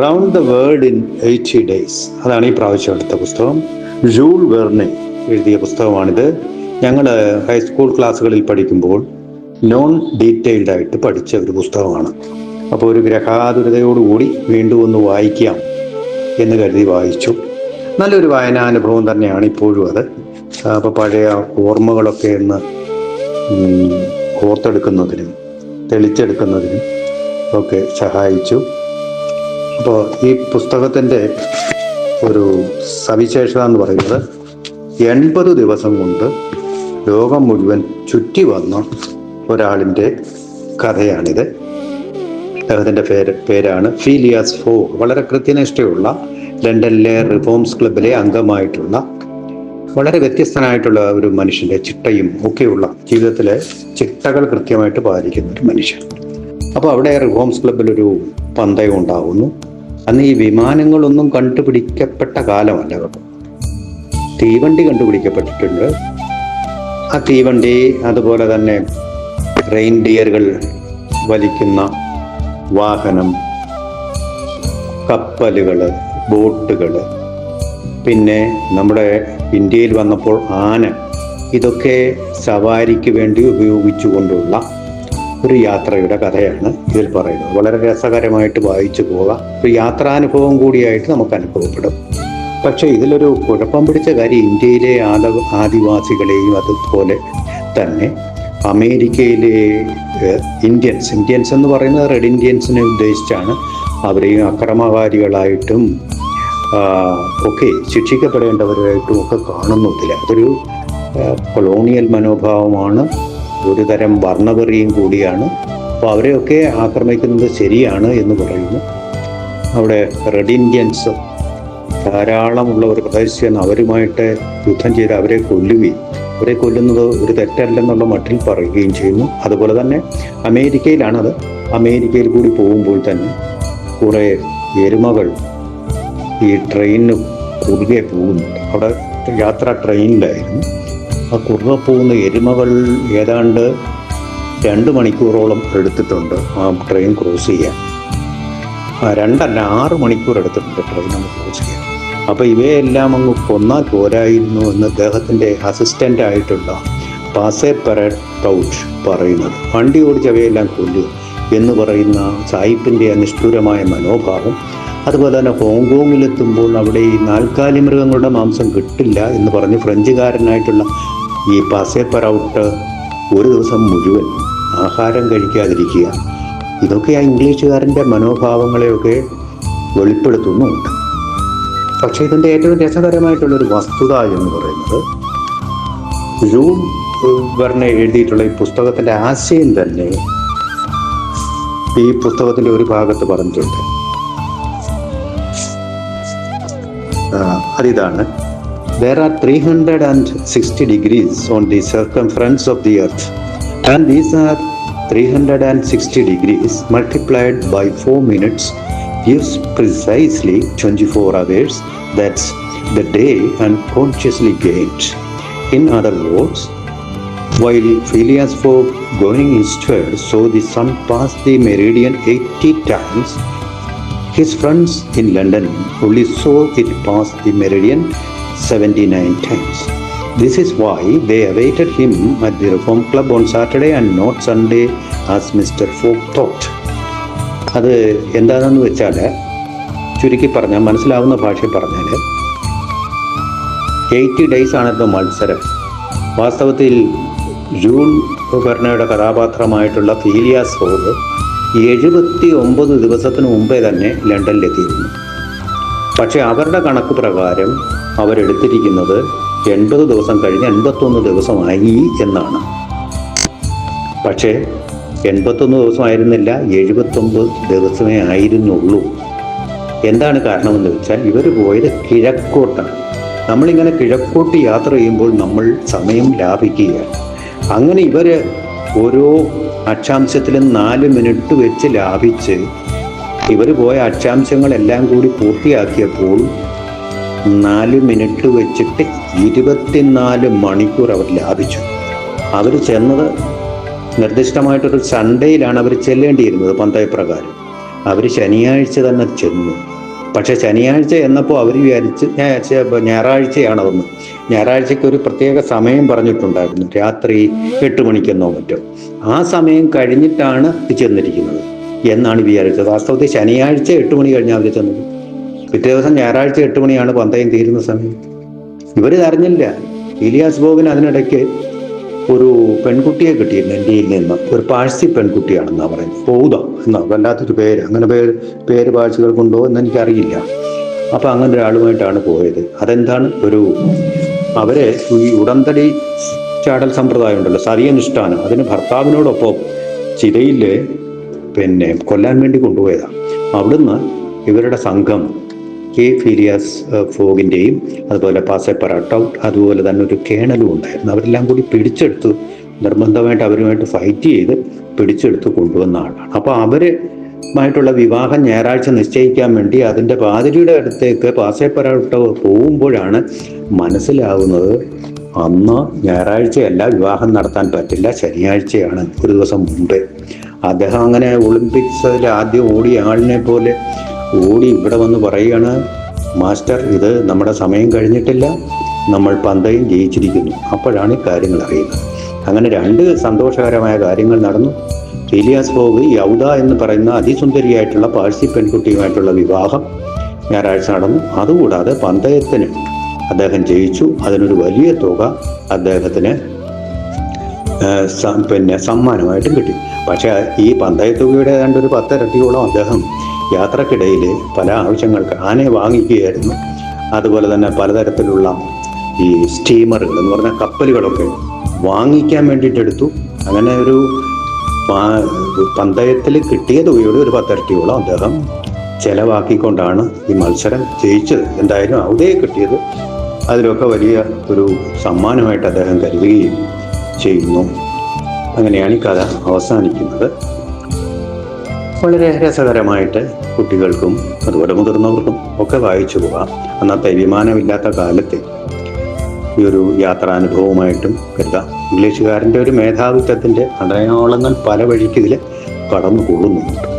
Round the world in eighty days അതാണ് ഈ പ്രാവശ്യം എടുത്ത പുസ്തകം. ജൂൾ വെർണെ എഴുതിയ പുസ്തകമാണിത്. ഞങ്ങൾ ഹൈസ്കൂൾ ക്ലാസ്സുകളിൽ പഠിക്കുമ്പോൾ നോൺ ഡീറ്റെയിൽഡ് ആയിട്ട് പഠിച്ച ഒരു പുസ്തകമാണ്. അപ്പോൾ ഒരു ഗ്രഹാതുരതയോടുകൂടി വീണ്ടും ഒന്ന് വായിക്കാം എന്ന് കരുതി വായിച്ചു. നല്ലൊരു വായനാനുഭവം തന്നെയാണ് ഇപ്പോഴും അത്. അപ്പോൾ പഴയ ഓർമ്മകളൊക്കെ ഒന്ന് ഓർത്തെടുക്കുന്നതിനും തെളിച്ചെടുക്കുന്നതിനും ഒക്കെ സഹായിച്ചു. അപ്പോൾ ഈ പുസ്തകത്തിന്റെ ഒരു സവിശേഷത എന്ന് പറയുന്നത് എൺപത് ദിവസം കൊണ്ട് ലോകം മുഴുവൻ ചുറ്റി വന്ന ഒരാളിന്റെ കഥയാണിത്. അദ്ദേഹത്തിന്റെ പേര് പേരാണ് ഫീലിയാസ് ഫോ വളരെ കൃത്യനിഷ്ഠയുള്ള ലണ്ടനിലെ റിഫോംസ് ക്ലബിലെ അംഗമായിട്ടുള്ള വളരെ വ്യത്യസ്തനായിട്ടുള്ള ഒരു മനുഷ്യന്റെ ചിട്ടയും ഒക്കെയുള്ള ജീവിതത്തിലെ ചിട്ടകൾ കൃത്യമായിട്ട് പാലിക്കുന്ന ഒരു മനുഷ്യൻ. അപ്പോൾ അവിടെ റിഫോംസ് ക്ലബിലൊരു പന്തയം ഉണ്ടാകുന്നു അന്ന് ഈ വിമാനങ്ങളൊന്നും കണ്ടുപിടിക്കപ്പെട്ട കാലമല്ല കേട്ടോ തീവണ്ടി കണ്ടുപിടിക്കപ്പെട്ടിട്ടുണ്ട്. ആ തീവണ്ടി അതുപോലെ തന്നെ റെയിൻഡിയറുകൾ വലിക്കുന്ന വാഹനം കപ്പലുകൾ ബോട്ടുകൾ പിന്നെ നമ്മുടെ ഇന്ത്യയിൽ വന്നപ്പോൾ ആന ഇതൊക്കെ സവാരിക്ക് വേണ്ടി ഉപയോഗിച്ചുകൊണ്ടുള്ള ഒരു യാത്രയുടെ കഥയാണ് ഇതിൽ പറയുന്നത്. വളരെ രസകരമായിട്ട് വായിച്ചു പോകാം ഒരു യാത്രാനുഭവം കൂടിയായിട്ട് നമുക്ക് അനുഭവപ്പെടും. പക്ഷേ ഇതിലൊരു കുഴപ്പം പിടിച്ച കാര്യം ഇന്ത്യയിലെ ആദ ആദിവാസികളെയും അതുപോലെ തന്നെ അമേരിക്കയിലെ ഇന്ത്യൻസ്. ഇന്ത്യൻസ് എന്ന് പറയുന്നത് റെഡ് ഇന്ത്യൻസിനെ ഉദ്ദേശിച്ചാണ് അവരെയും അക്രമകാരികളായിട്ടും ഒക്കെ ശിക്ഷിക്കപ്പെടേണ്ടവരായിട്ടും ഒക്കെ കാണുന്നതിൽ അതൊരു കൊളോണിയൽ മനോഭാവമാണ്. ഒരു തരം വർണവെറിയും കൂടിയാണ്. അപ്പോൾ അവരെയൊക്കെ ആക്രമിക്കുന്നത് ശരിയാണ് എന്ന് പറയുന്നു. അവിടെ റെഡ് ഇന്ത്യൻസ് ധാരാളമുള്ള ഒരു പ്രദേശത്ത് അവരുമായിട്ട് യുദ്ധം ചെയ്ത് അവരെ കൊല്ലുകയും അവരെ കൊല്ലുന്നത് ഒരു തെറ്റല്ലെന്നുള്ള മട്ടിൽ പറയുകയും ചെയ്യുന്നു. അതുപോലെ തന്നെ അമേരിക്കയിലാണത്. അമേരിക്കയിൽ കൂടി പോകുമ്പോൾ തന്നെ കുറേ എരുമകൾ ഈ ട്രെയിനിന് കുറുകെ പോകുന്നുണ്ട്. അവിടെ യാത്ര ട്രെയിനിലായിരുന്നു. ആ കുറുക പോകുന്ന എരുമകൾ ഏതാണ്ട് രണ്ട് മണിക്കൂറോളം എടുത്തിട്ടുണ്ട് ആ ട്രെയിൻ ക്രോസ് ചെയ്യാൻ. ആ, രണ്ടല്ല ആറ് മണിക്കൂർ എടുത്തിട്ടുണ്ട് ട്രെയിൻ അങ്ങ് ക്രോസ് ചെയ്യാൻ. അപ്പോൾ ഇവയെല്ലാം അങ്ങ് കൊന്നാൽ പോരായിരുന്നു എന്ന് അദ്ദേഹത്തിന്റെ അസിസ്റ്റന്റ് ആയിട്ടുള്ള പാസെ പെറഡ് പൗച്ച് പറയുന്നത്. വണ്ടി ഓടിച്ച് അവയെല്ലാം കൊല്ലുക എന്ന് പറയുന്ന സായിപ്പിന്റെ നിഷ്ഠൂരമായ മനോഭാവം. അതുപോലെ തന്നെ ഹോങ്കോങ്ങിലെത്തുമ്പോൾ അവിടെ ഈ നാൽക്കാലി മൃഗങ്ങളുടെ മാംസം കിട്ടില്ല എന്ന് പറഞ്ഞ് ഫ്രഞ്ചുകാരനായിട്ടുള്ള ഈ പാസേ പെറൗട്ട് ഒരു ദിവസം മുഴുവൻ ആഹാരം കഴിക്കാതിരിക്കുക. ഇതൊക്കെ ആ ഇംഗ്ലീഷുകാരന്റെ മനോഭാവങ്ങളെയൊക്കെ വെളിപ്പെടുത്തുന്നുണ്ട് പക്ഷേ ഇതിന്റെ ഏറ്റവും രസകരമായിട്ടുള്ളൊരു വസ്തുത എന്ന് പറയുന്നത് ജൂൺ വെർണെ എഴുതിയിട്ടുള്ള ഈ പുസ്തകത്തിന്റെ ആശയം തന്നെ ഈ പുസ്തകത്തിന്റെ ഒരു ഭാഗത്ത് പറഞ്ഞിട്ടുണ്ട്. അതിതാണ് there are 360 degrees on the circumference of the earth and these are 360 degrees multiplied by 4 minutes gives precisely 24 hours. That's the day unconsciously gained in other words while Phileas Fogg going eastward saw the sun pass the meridian 80 times his friends in London only saw it pass the meridian 79 times. This is why they awaited him at the Reform Club on Saturday and not Sunday as Mr. Fogg thought. അത് എന്താണെന്ന് വെച്ചാൽ ചുരുക്കി പറഞ്ഞാൽ മനസ്സിലാവുന്ന ഭാഷയിൽ പറഞ്ഞാൽ eighty days ആണല്ലോ മത്സരം വാസ്തവത്തിൽ ജൂൺ വെർണയുടെ കഥാപാത്രമായിട്ടുള്ള ഫീലിയാസ് ഫോഗ് എഴുപത്തി ഒമ്പത് ദിവസത്തിന് മുമ്പേ തന്നെ ലണ്ടനിലെത്തിയിരുന്നു പക്ഷേ അവരുടെ കണക്ക് പ്രകാരം അവരെടുത്തിരിക്കുന്നത് എൺപത് ദിവസം കഴിഞ്ഞ് എൺപത്തൊന്ന് ദിവസമായി എന്നാണ്. പക്ഷേ എൺപത്തൊന്ന് ദിവസമായിരുന്നില്ല എഴുപത്തൊമ്പത് ദിവസമേ ആയിരുന്നുള്ളൂ. എന്താണ് കാരണമെന്ന് വെച്ചാൽ ഇവർ പോയത് കിഴക്കോട്ടാണ്. നമ്മളിങ്ങനെ കിഴക്കോട്ട് യാത്ര ചെയ്യുമ്പോൾ നമ്മൾ സമയം ലാഭിക്കുകയാണ്. അങ്ങനെ ഇവർ ഓരോ അക്ഷാംശത്തിലും നാല് മിനിറ്റ് വെച്ച് ലാഭിച്ച് ഇവർ പോയ അക്ഷാംശങ്ങളെല്ലാം കൂടി പൂർത്തിയാക്കിയപ്പോൾ നാല് മിനിറ്റ് വെച്ചിട്ട് ഇരുപത്തിനാല് മണിക്കൂർ അവർ ലാഭിച്ചു. അവർ ചെന്നത് നിർദ്ദിഷ്ടമായിട്ടൊരു സൺഡേയിലാണ് അവർ ചെല്ലേണ്ടിയിരുന്നത് പന്തയപ്രകാരം അവർ ശനിയാഴ്ച തന്നെ ചെന്നു. പക്ഷേ ശനിയാഴ്ച എന്നപ്പോൾ അവർ വിചാരിച്ച് ഞായറാഴ്ചയാണതെന്ന് ഞായറാഴ്ചയ്ക്ക് ഒരു പ്രത്യേക സമയം പറഞ്ഞിട്ടുണ്ടായിരുന്നു. രാത്രി എട്ട് മണിക്കെന്നോ മറ്റോ. ആ സമയം കഴിഞ്ഞിട്ടാണ് ചെന്നിരിക്കുന്നത്. എന്നാണ് വിചാരിച്ചത്. വാസ്തവത്തിൽ ശനിയാഴ്ച എട്ട് മണി കഴിഞ്ഞാൽ അവർ ചെന്നത്. പിറ്റേ ദിവസം ഞായറാഴ്ച എട്ട് മണിയാണ് പന്തയം തീരുന്ന സമയം ഇവർ അറിഞ്ഞില്ല. ഇലിയാസ് ബോബിന് അതിനിടയ്ക്ക് ഒരു പെൺകുട്ടിയെ കിട്ടിയിരുന്നു ഇന്ത്യയിൽ നിന്ന്. ഒരു പാഴ്സി പെൺകുട്ടിയാണെന്നാണ് പറയുന്നത്. പൗത എന്നാ വല്ലാത്തൊരു പേര്. അങ്ങനെ പേര് പേര് പാഴ്സികൾക്കുണ്ടോ എന്ന് എനിക്കറിയില്ല അപ്പോൾ അങ്ങനെ ഒരാളുമായിട്ടാണ് പോയത്. അതെന്താണ്? ഒരു അവരെ ഈ ഉടന്തടി ചാടൽ സമ്പ്രദായം ഉണ്ടല്ലോ സതിയനുഷ്ഠാനം. അതിന് ഭർത്താവിനോടൊപ്പം ചിതയിൽ പിന്നെ കൊല്ലാൻ വേണ്ടി കൊണ്ടുപോയതാണ് അവിടുന്ന് ഇവരുടെ സംഘം കെ ഫീലിയാസ് ഫോഗിന്റെയും അതുപോലെ പാസെ പറാട്ടൗ അതുപോലെ തന്നെ ഒരു കേണലും ഉണ്ടായിരുന്നു. അവരെല്ലാം കൂടി പിടിച്ചെടുത്ത് നിർബന്ധമായിട്ട് അവരുമായിട്ട് ഫൈറ്റ് ചെയ്ത് പിടിച്ചെടുത്ത് കൊണ്ടുവന്ന ആളാണ്. അപ്പോൾ അവരുമായിട്ടുള്ള വിവാഹം ഞായറാഴ്ച നിശ്ചയിക്കാൻ വേണ്ടി അതിന്റെ പാതിരിയുടെ അടുത്തേക്ക് പാസെ പറാട്ടൗ പോകുമ്പോഴാണ് മനസ്സിലാവുന്നത് അന്ന് ഞായറാഴ്ചയല്ല വിവാഹം നടത്താൻ പറ്റില്ല ശനിയാഴ്ചയാണ് ഒരു ദിവസം മുമ്പേ. അദ്ദേഹം അങ്ങനെ ഒളിമ്പിക്സിൽ ആദ്യം ഓടിയ ആളിനെ പോലെ ഓടി ഇവിടെ വന്ന് പറയുകയാണ് മാസ്റ്റർ ഇത് നമ്മുടെ സമയം കഴിഞ്ഞിട്ടില്ല. നമ്മൾ പന്തയും ജയിച്ചിരിക്കുന്നു. അപ്പോഴാണ് ഈ കാര്യങ്ങൾ അറിയുന്നത്. അങ്ങനെ രണ്ട് സന്തോഷകരമായ കാര്യങ്ങൾ നടന്നു. ഇലിയാസ് ബോബ് യൗദ എന്ന് പറയുന്ന അതിസുന്ദരിയായിട്ടുള്ള പാഴ്സി പെൺകുട്ടിയുമായിട്ടുള്ള വിവാഹം ഞായറാഴ്ച നടന്നു. അതുകൂടാതെ പന്തയത്തിന് അദ്ദേഹം ജയിച്ചു. അതിനൊരു വലിയ തുക അദ്ദേഹത്തിന് പിന്നെ സമ്മാനമായിട്ടും കിട്ടി. പക്ഷേ ഈ പന്തയത്തുകയുടെ ഏതാണ്ട് ഒരു പത്തിരട്ടിയോളം അദ്ദേഹം യാത്രക്കിടയിൽ പല ആവശ്യങ്ങൾക്ക് ആനയെ വാങ്ങിക്കുകയായിരുന്നു. അതുപോലെ തന്നെ പലതരത്തിലുള്ള ഈ സ്റ്റീമറുകൾ എന്ന് പറഞ്ഞ കപ്പലുകളൊക്കെ വാങ്ങിക്കാൻ വേണ്ടിയിട്ട് എടുത്തു. അങ്ങനെ ഒരു പന്തയത്തിൽ കിട്ടിയ തുകയുടെ ഒരു പത്തിരട്ടിയോളം അദ്ദേഹം ചെലവാക്കിക്കൊണ്ടാണ് ഈ മത്സരം ജയിച്ചത്. എന്തായാലും അവിടെ കിട്ടിയത്. അതിലൊക്കെ വലിയ ഒരു സമ്മാനമായിട്ട് അദ്ദേഹം കരുതുകയും ചെയ്യുന്നു. അങ്ങനെയാണ് ഈ കഥ അവസാനിക്കുന്നത്. വളരെ രസകരമായിട്ട് കുട്ടികൾക്കും അതുപോലെ മുതിർന്നവർക്കും ഒക്കെ വായിച്ചു പോകാം. അന്നത്തെ വിമാനമില്ലാത്ത കാലത്തെ ഈ ഒരു യാത്രാനുഭവമായിട്ടും കരുതാം. ഇംഗ്ലീഷുകാരന്റെ ഒരു മേധാവിത്വത്തിന്റെ അടയാളങ്ങൾ പല വഴിക്ക് ഇതിൽ കടന്നു കൂടുന്നുണ്ട്